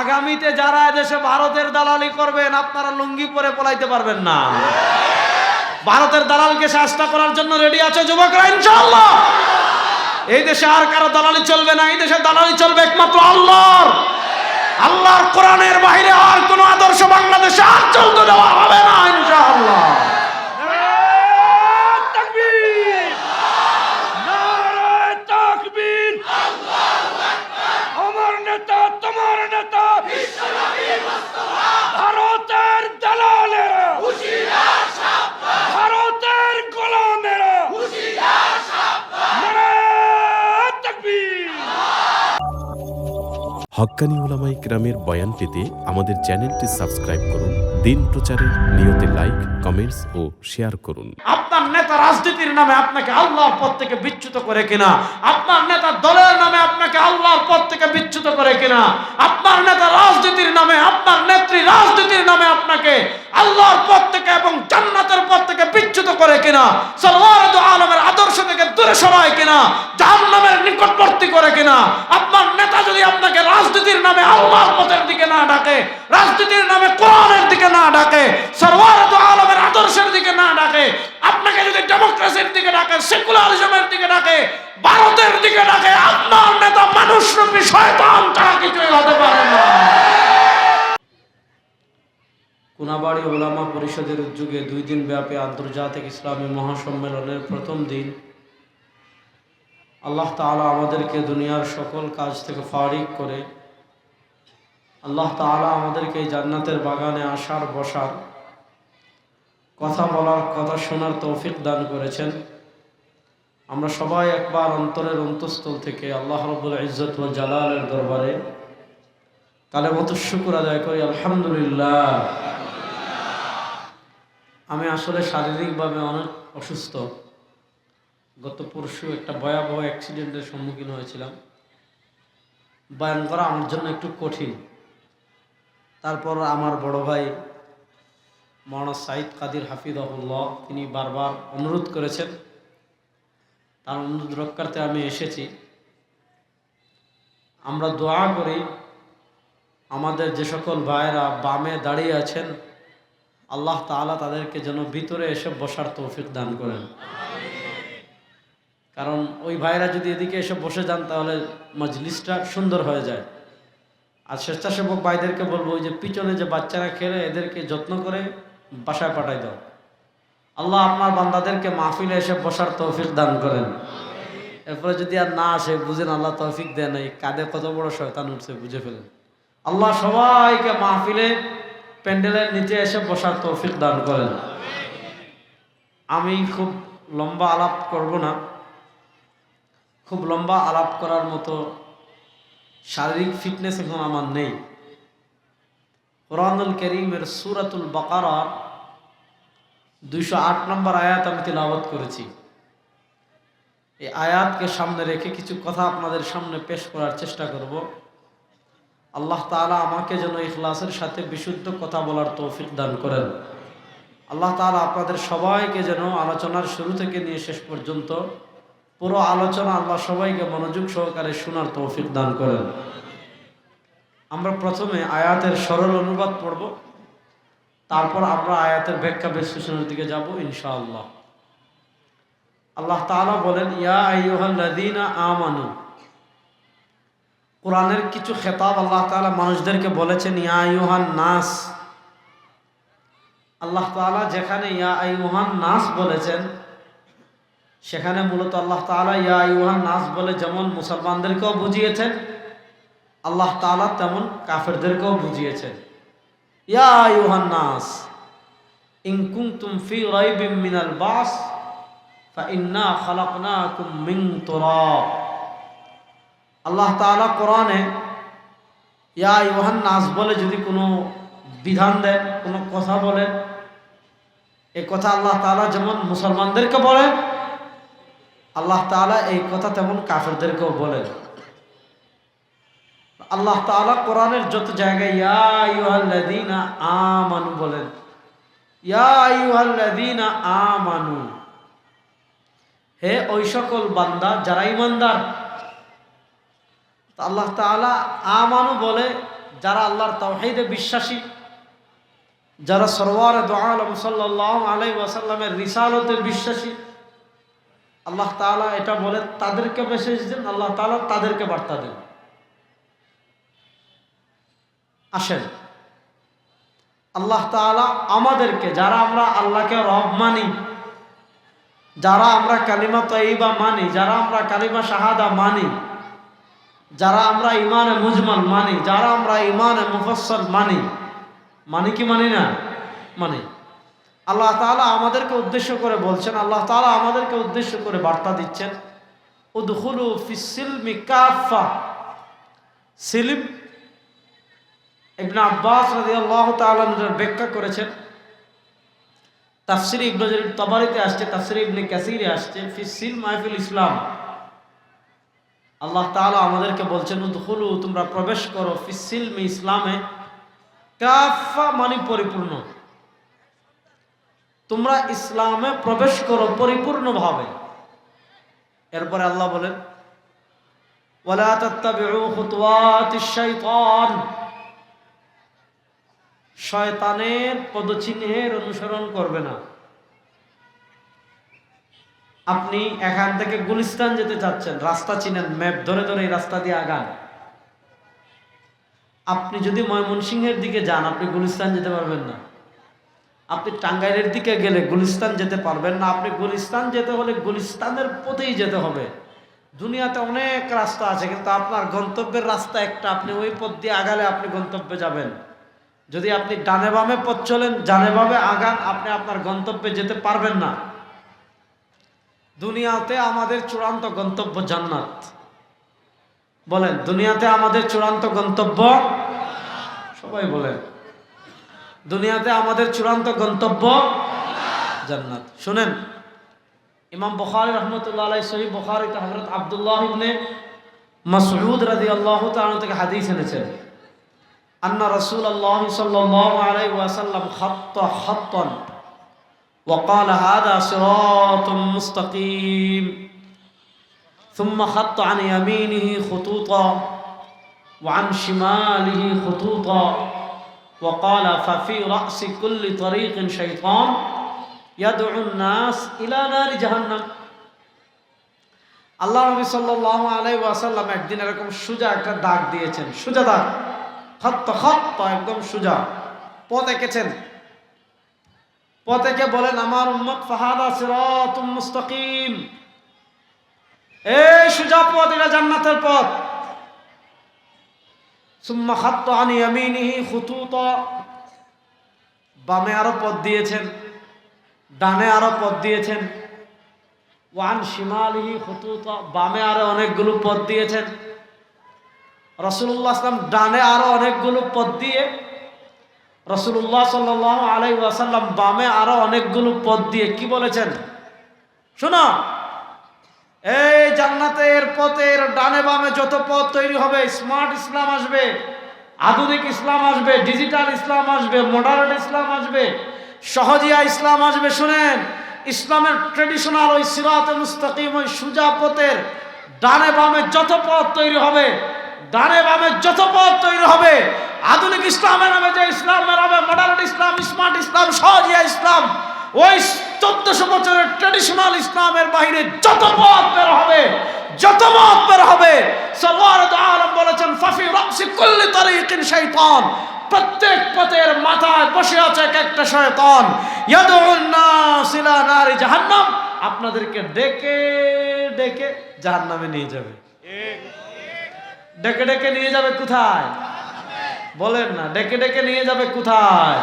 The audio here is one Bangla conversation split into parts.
আগামীতে যারা এদেশে ভারতের দালালি করবেন, আপনারা লুঙ্গি পরে পলাইতে পারবেন না। ভারতের দালালকে শাস্তা করার জন্য রেডি আছে যুবকরা, ইনশাআল্লাহ। এই দেশে আর কারও দালালি চলবে না, এই দেশে দালালি চলবে একমাত্র আল্লাহর। আল্লাহর কোরআনের বাইরে আর কোনো আদর্শ বাংলাদেশে আর চলতে দেওয়া হবে না, ইনশাআল্লাহ তাকবীর নারায়ে তাকবীর আমার নেতা তোমার নেতা ভারতের দালালেরা ভারতের গোলামেরা নারায়ে তাকবীর হক্কানি ওলামাই গ্রামের বয়ান পেতে আমাদের চ্যানেলটি সাবস্ক্রাইব করুন, দিন প্রচারের নিয়তে লাইক, কমেন্টস ও শেয়ার করুন। নেতা রাজনীতির নামে আপনাকে আল্লাহর পথ থেকে বিচ্যুত করে কিনা? আপনার নেতা দলের নামে আপনাকে আল্লাহর পথ থেকে বিচ্যুত করে কিনা? আপনার নেতা রাজনীতির নামে, আপনার নেত্রী রাজনীতির নামে আপনাকে আল্লাহর পথ থেকে এবং জান্নাতের পথ থেকে বিচ্যুত করে কিনা? সর্বারদ আলমের আদর্শ থেকে দূরে সরায় কিনা? জাহান্নামের নিকটবর্তী করে কিনা? আপনার নেতা যদি আপনাকে রাজনীতির নামে আল্লাহর পথের দিকে না ডাকে, রাজনীতির নামে কোরআনের দিকে না ডাকে সর্বারদ আলমের আদর্শের দিকে না ডাকে আপনাকে যদি ডেমোক্রেসির দিকে ডাকে সেকুলারিজমের দিকে ডাকে, ভারতের দিকে ডাকে, আপনার নেতা মানুষরূপী শয়তান, তারা কিছুই হতে পারে না। কোনাবাড়ি ওলামা পরিষদের উদ্যোগে দুই দিন ব্যাপী আন্তর্জাতিক ইসলামী মহাসম্মেলনের প্রথম দিন আল্লাহ তাআলা আমাদেরকে দুনিয়ার সকল কাজ থেকে ফারিক করে, আল্লাহ তাআলা আমাদেরকে জান্নাতের বাগানে আসার বসার কথা বলার, কথা শোনার তৌফিক দান করেছেন। আমরা সবাই একবার অন্তরের অন্তঃস্থল থেকে আল্লাহ রবুল ইজ্জত ও জালালের দরবারে কালে মতো শুকুর আদায় করি, আলহামদুলিল্লাহ। আমি আসলে শারীরিকভাবে অনেক অসুস্থ। গত পরশু একটা ভয়াবহ অ্যাক্সিডেন্টের সম্মুখীন হয়েছিলাম। বয়ান করা আমার জন্য একটু কঠিন। তারপর আমার বড় ভাই মৌলানা সাইদ কাদির হাফিজাহুল্লাহ, তিনি বারবার অনুরোধ করেছেন। তার অনুরোধ রক্ষার্থে আমি এসেছি। আমরা দোয়া করি, আমাদের যে সকল ভাইয়েরা বামে দাঁড়িয়ে আছেন, আল্লাহ তাআলা তাদেরকে যেন ভিতরে এসে বসার তৌফিক দান করেন। কারণ ওই ভাইরা যদি এদিকে এসে বসে যান, তাহলে মজলিসটা সুন্দর হয়ে যায়। আর স্বেচ্ছাসেবক ভাইদেরকে বলব, ওই যে পিছনে যে বাচ্চারা খেলে, এদেরকে যত্ন করে বাসায় পাঠাই দাও। আল্লাহ আপনার বান্দাদেরকে মাহফিলে এসে বসার তৌফিক দান করেন। এরপরে যদি আর না আসে, বুঝেন আল্লাহ তৌফিক দেন নাই, কাঁধে কত বড় শয়তান উঠছে, বুঝে ফেলেন। আল্লাহ সবাইকে মাহফিলে প্যান্ডেলের নিচে এসে বসার তৌফিক দান করেন। আমি খুব লম্বা আলাপ করব না। খুব লম্বা আলাপ করার মতো শারীরিক ফিটনেস এখন আমার নেই। কোরআনুল করিমের সুরাতুল বাকারার দুইশো আট নম্বর আয়াত আমি তিলাওয়াত করেছি। এই আয়াতকে সামনে রেখে কিছু কথা আপনাদের সামনে পেশ করার চেষ্টা করব। আল্লাহ তাআলা আমাকে যেন ইখলাসের সাথে বিশুদ্ধ কথা বলার তৌফিক দান করেন। আল্লাহ তাআলা আপনাদের সবাইকে যেন আলোচনার শুরু থেকে নিয়ে শেষ পর্যন্ত পুরো আলোচনা আল্লাহ সবাইকে মনোযোগ সহকারে শোনার তৌফিক দান করেন। আমরা প্রথমে আয়াতের সরল অনুবাদ পড়ব, তারপর আমরা আয়াতের ব্যাখ্যা বিশ্লেষণের দিকে যাব ইনশাআল্লাহ। আল্লাহ তাআলা বলেন, ইয়া আইয়ুহাল্লাযীনা আমানু। কোরআনের কিছু খেতাব আল্লাহ তাআলা মানুষদেরকে বলেছেন, ইয়া আইয়ুহান নাস আল্লাহ তাআলা যেখানে ইয়া আইয়ুহান নাস বলেছেন, সেখানে মূলত আল্লাহ তাআলা ইয়া আইয়ুহান নাস বলে যেমন মুসলমানদেরকেও বুঝিয়েছেন আল্লাহ তাআলা তেমন কাফেরদেরকেও বুঝিয়েছেন ইয়া আইয়ুহান নাস ইন কুনতুম ফি রাইবিম মিনাল বাস فإنا خلقناكم من تراب আল্লাহ তাআলা কোরআনে ইয়া আইয়ুহান নাস বলে যদি কোনো বিধান দেন কোনো কথা বলেন এই কথা আল্লাহ তাআলা যেমন মুসলমানদেরকে বলেন আল্লাহ তাআলা এই কথা তেমন কাফেরদেরকেও বলেন আল্লাহ তাআলা কোরআনের যত জায়গায়, ইয়া আমানু বলেন। ইয়া আমানু হে ওই সকল বান্দা, যারা ইমানদার আল্লাহ তাআলা আমানু বলে, যারা আল্লাহর তাওহীদে বিশ্বাসী, যারা সরওয়ার দোয়ালম সাল্লাহ আলাই ওয়াসাল্লামের রিসালতে বিশ্বাসী, আল্লাহ তাআলা এটা বলে, তাদেরকে মেসেজ দেন, আল্লাহ তাআলা তাদেরকে বার্তা দেন। আসেন। আল্লাহ তাআলা আমাদেরকে, যারা আমরা আল্লাহকে রব মানি, যারা আমরা কালিমা তৈবা মানি, যারা আমরা কালিমা শাহাদা মানি, যারা আমরা ইমানে মুজমাল মানি, যারা আমরা ইমানে মুফসল মানি মানি কি মানি না? মানি। আল্লাহ তাআলা আমাদেরকে উদ্দেশ্য করে বলছেন, আল্লাহ তাআলা আমাদেরকে উদ্দেশ্য করে বার্তা দিচ্ছেন, উদখুলু ফিসিলমি কাফা সিলিম ইবনে আব্বাস রাদিয়াল্লাহু তাআলা ব্যাখ্যা করেছেন, তাফসির ইবনে তাবারিতে আসছে, তাফসির ইবনে কাসিরে আসছে ফিসিল মাহফিল ইসলাম। আল্লাহ তাআলা আমাদেরকে বলছেন, উদখুলু, তোমরা প্রবেশ করো ফিসিলমি ইসলামে। কাফা মানে পরিপূর্ণ। তোমরা ইসলামে প্রবেশ করো পরিপূর্ণভাবে। এরপরে আল্লাহ বলেন, ওয়ালা তাত্তাবিউ খুতুওয়াতিশ শাইতান। শয়তানের পদচিহ্নের অনুসরণ করবে না। আপনি এখান থেকে গুলিস্তান যেতে চাচ্ছেন, রাস্তা চিনেন, ম্যাপ ধরে ধরে এই রাস্তা দিয়ে আগান। আপনি যদি ময়মনসিংহের দিকে যান, আপনি গুলিস্তান যেতে পারবেন না। আপনি টাঙ্গাইলের দিকে গেলে গুলিস্তান যেতে পারবেন না। আপনি গুলিস্তান যেতে হলে গুলিস্তানের পথেই যেতে হবে। দুনিয়াতে অনেক রাস্তা আছে, কিন্তু আপনার গন্তব্যের রাস্তা একটা। আপনি ওই পথ দিয়ে আগালে আপনি গন্তব্যে যাবেন। যদি আপনি ডানে বামে পথ চলেন, ডানে বামে আগান, আপনি আপনার গন্তব্যে যেতে পারবেন না। দুনিয়াতে আমাদের চূড়ান্ত গন্তব্য জান্নাত। বলেন, দুনিয়াতে আমাদের চূড়ান্ত গন্তব্য? সবাই বলেন। দুনিয়াতে আমাদের চূড়ান্ত গন্তব্য? জান্নাত। শুনেন, ইমাম বখারি রহমতুল্লাহ আলাই সহি বখারিতে হজরত আবদুল্লাহ ইবনে মাসউদ রাদিয়াল্লাহু তাআলা থেকে হাদিস এনেছেন। আন্না রাসূলুল্লাহ সাল্লাল্লাহু আলাইহি ওয়াসাল্লাম খাত্তা খাত্তান وقال هذا صراط مستقيم ثم خط عن يمينه خطوطا وعن شماله خطوطا وقال ففي رأس كل طريق شيطان يدعو الناس إلى نار جهنم আল্লাহ নবী সাল্লাহ আলাই ওয়াসাল্লাম একদিন এরকম সুজা একটা দাগ দিয়েছেন সুজা দাগ খত্ত খত্ত একদম সুজা। পথ এঁকেছেন পথ এঁকে বলেন, আমার উম্মত, ফাহাদা সিরাতুম মুস্তাকিম। এই সুজা পথ, এটা জান্নাতের পথ। সুম্মা খাত্ত আনি ইয়ামিনিহি খুতুতা। বামে আরও পথ দিয়েছেন, ডানে আরও পথ দিয়েছেন। ওয়ান শিমালিহি খুতুতা। বামে আরও অনেকগুলো পথ দিয়েছেন। রসুল্লাহ আসলাম ডানে আরও অনেকগুলো পথ দিয়ে রসুল্লাহ সাল্লাহ আলাই ওয়াসাল্লাম বামে আরও অনেকগুলো পথ দিয়ে কি বলেছেন? শোনো, এই জান্নাতের পথের ডানে বামে যত পথ তৈরি হবে স্মার্ট ইসলাম আসবে, আধুনিক ইসলাম আসবে ডিজিটাল ইসলাম আসবে মডার্ন ইসলাম আসবে, সহজিয়া ইসলাম আসবে। শুনেন, ইসলামের ট্রেডিশনাল ওই সিরাতে মুস্তাকিম, ওই সুজা পথের ডানে বামে যত পথ তৈরি হবে ডানে বামে যত পথ তৈরি হবে, আধুনিক ইসলামের নামে যে ইসলামের নামে মডার্ন ইসলাম স্মার্ট ইসলাম, সহজিয়া ইসলাম, ওই চোদ্দশো বছরের ট্রেডিশনাল ইসলামের বাহিরে যত পথ বের হবে, যত মত বের হবে সরওয়ার আলম বলেছেন, ফাফি রাসি কুল্লি তারিকিন শাইতান প্রত্যেক পথের মাথায় বসে আছে এক একটা শয়তান। ইয়াদউন নাস জাহান্নাম। আপনাদেরকে ডেকে ডেকে জাহান্নামে নিয়ে যাবে। ডেকে ডেকে নিয়ে যাবে কোথায়? বলেন না, ডেকে ডেকে নিয়ে যাবে কোথায়?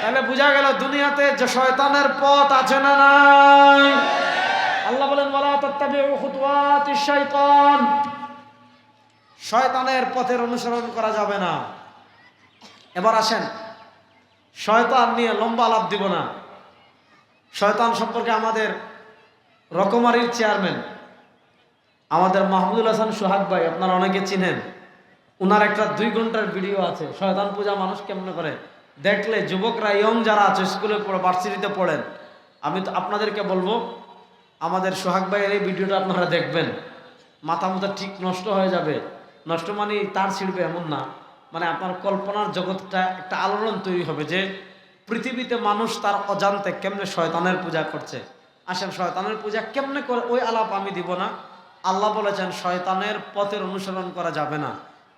তাহলে বোঝা গেল দুনিয়াতে যে শয়তানের পথ আছে না নাই। আল্লাহ বলেন খুতুওয়াতিশ শাইতান। শয়তানের পথের অনুসরণ করা যাবে না। এবার আসেন, শয়তান নিয়ে লম্বা লাভ দিব না। শয়তান সম্পর্কে আমাদের রকমারির চেয়ারম্যান আমাদের মাহমুদুল হাসান সোহাগ ভাই, আপনারা অনেকে চিনেন। উনার একটা দুই ঘণ্টার ভিডিও আছে, শয়তান পূজা মানুষ কেমন করে? দেখলে যুবকরা ইয়ং যারা আছে, স্কুলে পড়ে, ভার্সিটিতে পড়েন। আমি তো আপনাদেরকে বলব, আমাদের সোহাগ ভাইয়ের এই ভিডিওটা আপনারা দেখবেন। মাথা মাথা ঠিক নষ্ট হয়ে যাবে। নষ্ট মানে তার ছিঁড়বে এমন না। মানে আপনার কল্পনার জগৎটা একটা আলোড়ন তৈরি হবে যে পৃথিবীতে মানুষ তার অজান্তে কেমনে শয়তানের পূজা করছে। আসেন, শয়তানের পূজা কেমনে করে, ওই আলাপ আমি দিব না। আল্লাহ বলেছেন, শয়তানের পথের অনুসরণ করা যাবে না।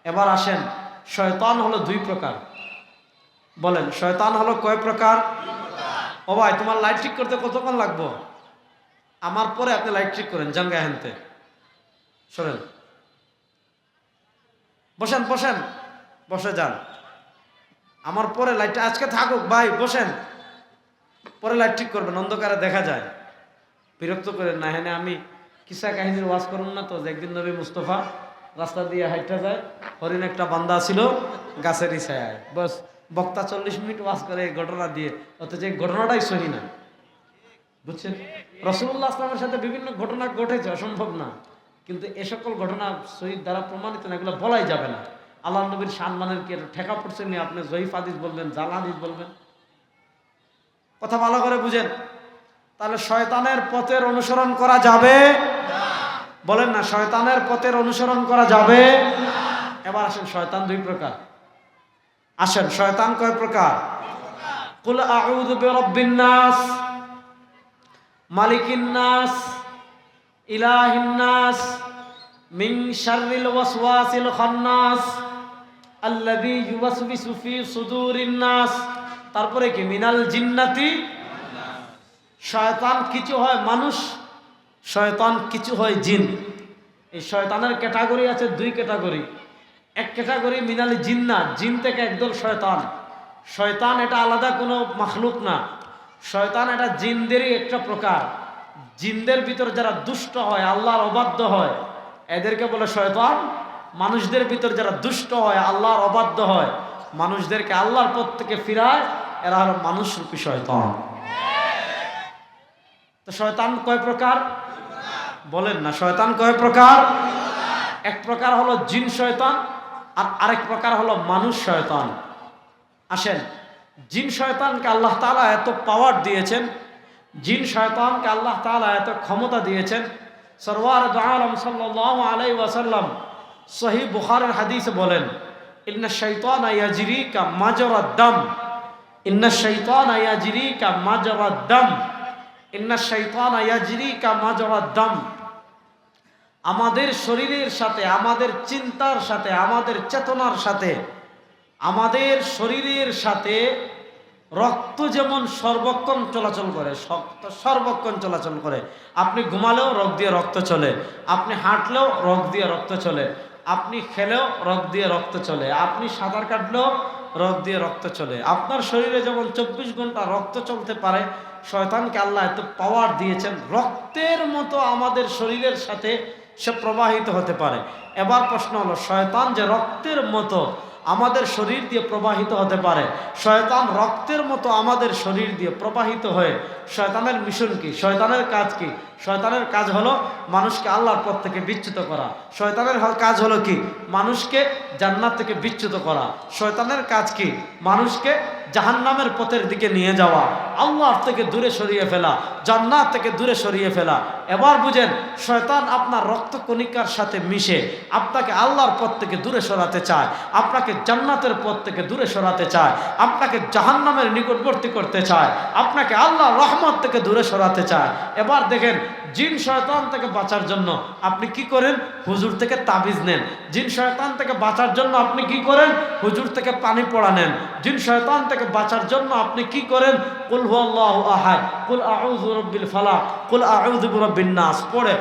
এবার আসেন, শয়তান হলো দুই প্রকার। বলেন, শয়তান হলো কয় প্রকার? ও ভাই, তোমার লাইট ঠিক করতে কতক্ষণ লাগবো? আমার পরে আপনি লাইট ঠিক করেন জানগা হেনতে শোনেন বসেন বসেন, বসে যান। আমার পরে লাইটটা আজকে থাকুক, ভাই, বসেন। পরে লাইট ঠিক করবেন, অন্ধকারে দেখা যায়। বিরক্ত করেন না হেনে আমি কিসা কাহিনীর ওয়াজ করুন না তো একদিন নবী মুস্তফা রাস্তা দিয়ে হাইটটা যায়, হরিণ একটা বান্দা ছিল, গাছের ইছায় বস, বক্তা চল্লিশ মিনিট ওয়াজ করে এই ঘটনা দিয়ে, অথচ এই ঘটনাটাই সহি না। বুঝছেন? রসুল্লাহ আসলামের সাথে বিভিন্ন ঘটনা ঘটেছে, অসম্ভব না। কিন্তু এ সকল ঘটনা শহীদ দ্বারা প্রমাণিত না, এগুলো বলাই যাবে না। আল্লাহ নবীর সম্মানের কি একটা ঠেকা পড়ছে নি, আপনি জয়ীফ হাদিস বলবেন, জাল হাদিস বলবেন। কথা ভালো করে বুঝেন। তাহলে শয়তানের পথের অনুসরণ করা যাবে বলেন না, শয়তানের পথের অনুসরণ করা যাবে? এবার আসেন, শয়তান দুই প্রকার। আসেন, শয়তান কয় প্রকার? কুল আউযু বিরাব্বিন নাস, মালিকিন নাস, ইলাহিন নাস, মিন শাররিল ওয়াসওয়াসিল খান্নাস, আল্লাযী ইউওয়াসবিসু ফি সুদুরিন নাস। তারপরে কি? মিনাল জিন্নাতি? শয়তান কিছু হয়, মানুষ শয়তান কিছু হয় জিন। এই শয়তানের ক্যাটাগরি আছে দুই ক্যাটাগরি। এক ক্যাটাগরি মিনালি জিন না, জিন থেকে একদল শয়তান। শয়তান এটা আলাদা কোনো মাখলুক না। শয়তান এটা জিনদেরই একটা প্রকার। জিনদের ভিতর যারা দুষ্ট হয়, আল্লাহর অবাধ্য হয়, এদেরকে বলে শয়তান। মানুষদের ভিতর যারা দুষ্ট হয়, আল্লাহর অবাধ্য হয়, মানুষদেরকে আল্লাহর পথ থেকে ফিরায়, এরা হলো মানুষরূপী শয়তান। তো শয়তান কয় প্রকার? বলেন না, শয়তান কয় প্রকার? এক প্রকার হলো জিন শয়তান, আর আরেক প্রকার হলো মানুষ শয়তান। আসেন, জিন শয়তানকে আল্লাহ তাআলা এত পাওয়ার দিয়েছেন, জিন শয়তানকে আল্লাহ তাআলা এত ক্ষমতা দিয়েছেন। সরওয়ার আলম সাল্লাল্লাহু আলাইহি ওয়াসাল্লাম সহি বুখারের হাদিসে বলেন, ইন্না শাইতান ইয়াজরি কা দাম। ইন্না শাইতান ইয়াজরি কা দাম। ইন্না শাইতান ইয়াজরি কা দাম। আমাদের শরীরের সাথে, আমাদের চিন্তার সাথে, আমাদের চেতনার সাথে, আমাদের শরীরের সাথে রক্ত যেমন সর্বক্ষণ চলাচল করে, শক্ত সর্বক্ষণ চলাচল করে, আপনি ঘুমালেও রক দিয়ে রক্ত চলে, আপনি হাঁটলেও রক দিয়ে রক্ত চলে, আপনি খেলেও রক দিয়ে রক্ত চলে, আপনি সাঁতার কাটলেও রক দিয়ে রক্ত চলে, আপনার শরীরে যেমন চব্বিশ ঘণ্টা রক্ত চলতে পারে, শয়তানকে আল্লাহ এত পাওয়ার দিয়েছেন, রক্তের মতো আমাদের শরীরের সাথে সে প্রবাহিত হতে পারে। এবার প্রশ্ন হলো, শয়তান যে রক্তের মতো আমাদের শরীর দিয়ে প্রবাহিত হতে পারে, শয়তান রক্তের মতো আমাদের শরীর দিয়ে প্রবাহিত হয়ে শয়তানের মিশন কি? শয়তানের কাজ কি? শয়তানের কাজ হলো মানুষকে আল্লাহর পথ থেকে বিচ্যুত করা। শয়তানের কাজ হলো কি? মানুষকে জান্নাত থেকে বিচ্যুত করা। শয়তানের কাজ কি? মানুষকে জাহান্নামের পথের দিকে নিয়ে যাওয়া, আল্লাহর থেকে দূরে সরিয়ে ফেলা, জান্নাত থেকে দূরে সরিয়ে ফেলা। এবার বুঝেন, শয়তান আপনার রক্ত কণিকার সাথে মিশে আপনাকে আল্লাহর পথ থেকে দূরে সরাতে চায়, আপনাকে জান্নাতের পথ থেকে দূরে সরাতে চায়, আপনাকে জাহান্নামের নিকটবর্তী করতে চায়, আপনাকে আল্লাহর রহমত থেকে দূরে সরাতে চায়। এবার দেখেন জিন শয়তান থেকে বাঁচার জন্য আপনি কি করেন? হুজুর থেকে তাবিজ নেন। জিন শয়তান থেকে বাঁচার জন্য আপনি কি করেন? হুজুর থেকে পানি পড়া নেন। জিন শয়তান থেকে বাঁচার জন্য আপনি কি করেন? কুল হুয়াল্লাহু আহাদ, কুল আউযু রব্বিল ফালাক, কুল আউযু রব্বিন নাস। পড়ে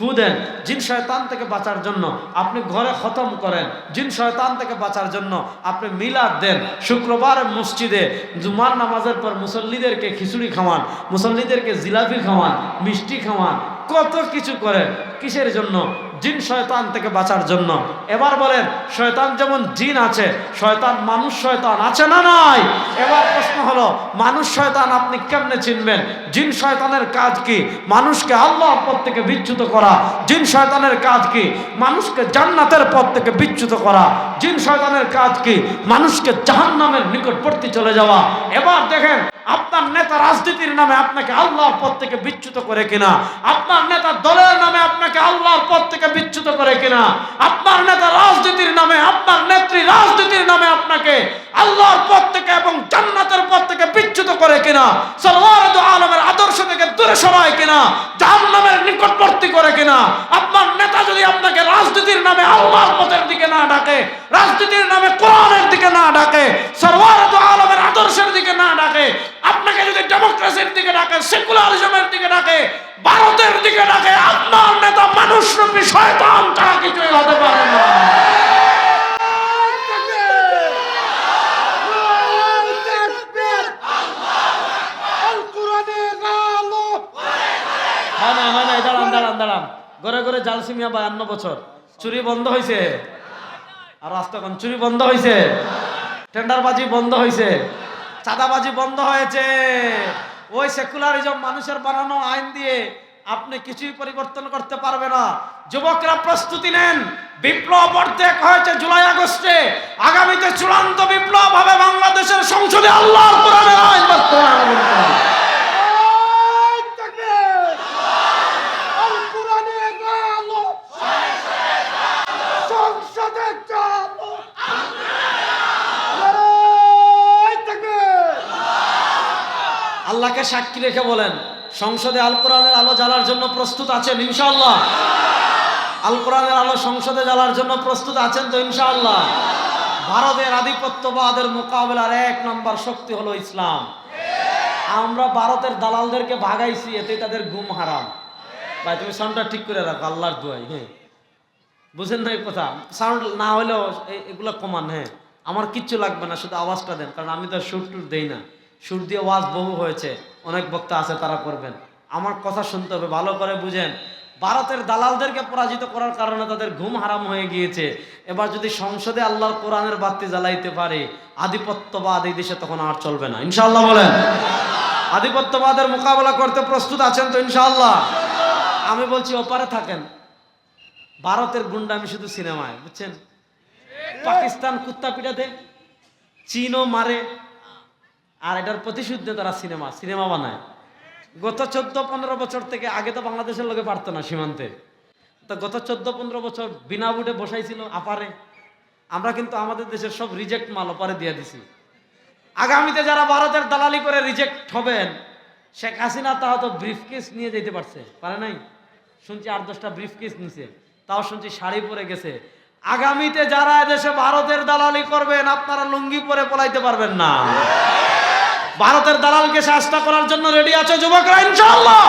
ফু দেন। জিন শয়তান থেকে বাঁচার জন্য আপনি ঘরে খতম করেন। জিন শয়তান থেকে বাঁচার জন্য আপনি মিলাদ দেন। শুক্রবার মসজিদে জুমার নামাজের পর মুসল্লিদেরকে খিচুড়ি খাওয়ান, মুসল্লিদেরকে জিলাপি খাওয়ান, মিষ্টি খাওয়ান কত কিছু করেন কিসের জন্য? জিন শয়তান থেকে বাঁচার জন্য। এবার বলেন, শয়তান যেমন জিন আছে, শয়তান মানুষ শয়তান আছে না নাই? এবার প্রশ্ন হলো, মানুষ শয়তান আপনি কেমনে চিনবেন? জিন শয়তানের কাজ কি? মানুষকে আল্লাহর পথ থেকে বিচ্যুত করা। জিন শয়তানের কাজ কি? মানুষকে জান্নাতের পথ থেকে বিচ্যুত করা। জিন শয়তানের কাজ কি? মানুষকে জাহান্নামের নিকটবর্তী চলে যাওয়া। এবার দেখেন আপনার নেতা রাজনীতির নামে আপনাকে আল্লাহর পথ থেকে বিচ্যুত করে কিনা? আপনার নেতা দলের নামে আপনাকে আল্লাহর পথ থেকে বিচ্যুত করে কিনা? আপনার নেতা রাজনীতির নামে, আপনার নেত্রী রাজনীতির নামে আপনাকে আল্লাহর পথ থেকে এবং জান্নাতের পথ থেকে বিচ্যুত করে কিনা? সলওয়ারদ আলমের আদর্শ থেকে দূরে সরায় কিনা? জাহান্নামের নিকটবর্তী করে কিনা? আপনার নেতা যদি আপনাকে রাজনীতির নামে আল্লাহর পথের দিকে না ডাকে, রাজনীতির নামে কোরআনের দিকে না ডাকে সর্বারত আলমের আদর্শের দিকে না ডাকে আপনাকে যদি ডেমোক্রেসির দিকে ডাকে সেকুলারিজমের দিকে ডাকে, ভারতের দিকে ডাকে, আপনার নেতা মানুষ রূপী শয়তান তারা কিছুই হতে পারে না। হ্যাঁ হ্যাঁ বছর। চুরি বন্ধ হয়েছে আর চুরি বন্ধ বন্ধ হয়েছে চাঁদাবাজি বন্ধ হয়েছে। ওই সেকুলারিজম মানুষের বানানো আইন দিয়ে আপনি কিছুই পরিবর্তন করতে পারবে না। যুবকরা প্রস্তুতি নেন। বিপ্লব অর্ধেক হয়েছে জুলাই, আগস্টে। আগামীতে চূড়ান্ত বিপ্লব হবে বাংলাদেশের সংসদে। আল্লাহ আইন বাস্তবায়ন আল্লাহকে সাক্ষী রেখে বলেন, সংসদে আল কোরআনের আলো জ্বালার জন্য প্রস্তুত আছেন ইনশাআল্লাহ। আল কোরআনের আলো সংসদে জ্বালার জন্য প্রস্তুত আছেন তো ইনশাআল্লাহ। ভারতের আধিপত্যবাদের মোকাবেলার এক নম্বর শক্তি হলো ইসলাম। আমরা ভারতের দালালদেরকে ভাগাইছি এতে তাদের ঘুম হারাম। ভাই, তুমি সাউন্ডটা ঠিক করে রাখো, আল্লাহর দোয়াই হ্যাঁ। বুঝেন না এই কথা সাউন্ড না হলেও এগুলো কমান হ্যাঁ। আমার কিচ্ছু লাগবে না, শুধু আওয়াজটা দেন, কারণ আমি তো সুর টুর দেই না। সুর দিয়ে ওয়াজ বহু হয়েছে, অনেক বক্তা আছে, তারা করবেন। আমার কথা শুনতে হবে, ভালো করে বুঝেন। ভারতের দালালদেরকে পরাজিত করার কারণে তাদের ঘুম হারাম হয়ে গিয়েছে। এবার যদি সংসদে আল্লাহর কোরআনের বাতি জ্বালাইতে পারে, আধিপত্যবাদ এই দেশে তখন আর চলবে না। ইনশাল্লাহ বলেন। আধিপত্যবাদের মোকাবেলা করতে প্রস্তুত আছেন তো ইনশাল্লাহ আমি বলছি, ওপারে থাকেন। ভারতের গুন্ডামি শুধু সিনেমায়, বুঝছেন? পাকিস্তান কুত্তা পিটাতে, চীনও মারে আর এটার প্রতিশোধ নিয়ে তারা সিনেমা সিনেমা বানায়। গত চোদ্দ, পনেরো বছর থেকে আগে তো বাংলাদেশের লোকে পারতো না সীমান্তে। তো গত চোদ্দ, পনেরো বছর বিনা বুটে বসাইছিল আপারে। আমরা কিন্তু আমাদের দেশের সব রিজেক্ট মাল ওপারে দিয়ে দিছি। আগামীতে যারা ভারতের দালালি করে রিজেক্ট হবেন, শেখ হাসিনা তাও তো ব্রিফ কেস নিয়ে যেতে পারছে। পারে নাই? শুনছি আট, দশটা ব্রিফ কেস নিছে। তাও শুনছি শাড়ি পরে গেছে। আগামীতে যারা এদেশে ভারতের দালালি করবেন, আপনারা লুঙ্গি পরে পলাইতে পারবেন না। ভারতের দালালকে শাস্তা করার জন্য রেডি আছে যুবকরা, ইনশাআল্লাহ।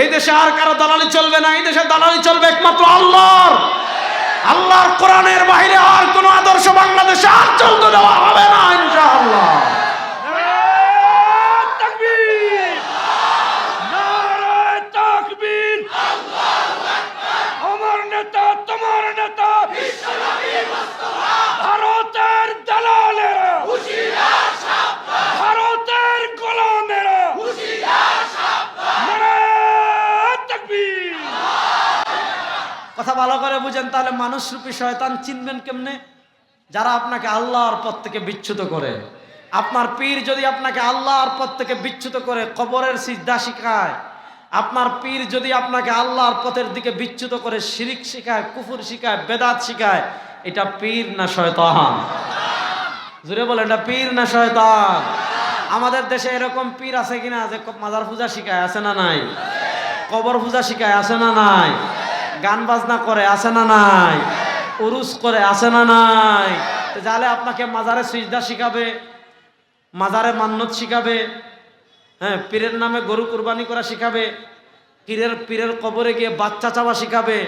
এই দেশে আর কারও দালালি চলবে না, এই দেশে দালালি চলবে একমাত্র আল্লাহর। আল্লাহর কোরআনের বাইরে আর কোনো আদর্শ বাংলাদেশে আর চলতে দেওয়া হবে না, ইনশাআল্লাহ তকবীর নারায় তাকবীর আমার নেতা তোমার নেতা ভারতের দালালেরা ভারতের গোলামেরা নারায় তাকবীর কথা ভালো তাহলে মানুষ রূপী শয়তান চিনবেন কেমনে? যারা আপনাকে আল্লাহর পথ থেকে বিচ্ছুত করে। আপনার পীর যদি আপনাকে আল্লাহর পথ থেকে বিচ্ছুত করে, কবরের সিদ্ধা শিখায়। আপনার পীর যদি আপনাকে আল্লাহর পথের দিকে বিচ্ছুত করে, শিরিক শিখায়, কুফুর শিখায়, বেদাত শিখায়, এটা পীর না শয়তান? জুড়ে বলে এটা পীর না শয়তান? আমাদের দেশে এরকম পীর আছে কিনা যে মাজার পূজা শিখায়, আছে না নাই? কবর পূজা শিখায়, আছে না নাই? গান বাজনা করে আছে না নাই? উরুস করে আছে না নাই? যাহলে আপনাকে মাজারে সিজদা শিখাবে, মাজারে মান্নত শিখাবে হ্যাঁ পীরের নামে গরু কুরবানি করা শিখাবে, পীরের পীরের কবরে গিয়ে বাচ্চা চাওয়া শিখাবে।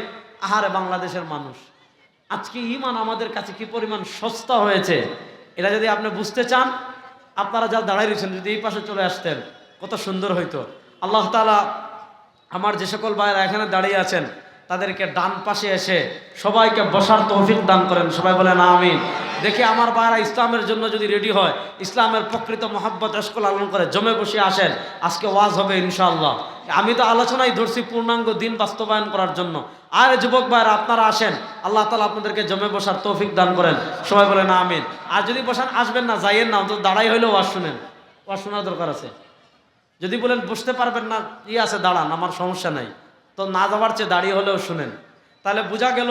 আহারে বাংলাদেশের মানুষ। আজকে ইমান আমাদের কাছে কি পরিমাণ সস্তা হয়েছে? এটা যদি আপনি বুঝতে চান, আপনারা যা দাঁড়াই রয়েছেন, যদি এই পাশে চলে আসতেন, কত সুন্দর হইতো। আল্লাহ তাআলা আমার যে সকল ভাইয়েরা এখানে দাঁড়িয়ে আছেন তাদেরকে ডান পাশে এসে সবাইকে বসার তৌফিক দান করেন। সবাই বলেন আমিন। দেখি আমার ভাইয়েরা ইসলামের জন্য যদি রেডি হয়, ইসলামের প্রকৃত মহাব্বত এসকল লালন করে জমে বসে আসেন। আজকে ওয়াজ হবে ইনশাআল্লাহ। আমি তো আলোচনাই ধরছি পূর্ণাঙ্গ দিন বাস্তবায়ন করার জন্য। আর যুবক ভাইয়েরা আপনারা আসেন। আল্লাহ তালা আপনাদেরকে জমে বসার তৌফিক দান করেন। সবাই বলেন আমিন। আর যদি বসান, আসবেন না, যাইয়েন না তো দাঁড়াই হইলেও ওয়াজ শুনেন। ওয়াজ শোনার দরকার আছে। যদি বলেন বুঝতে পারবেন না, ই আছে, দাঁড়ান, আমার সমস্যা নাই। তো না যাওয়ার চেয়ে দাঁড়িয়ে হলেও শুনেন। তাহলে বোঝা গেল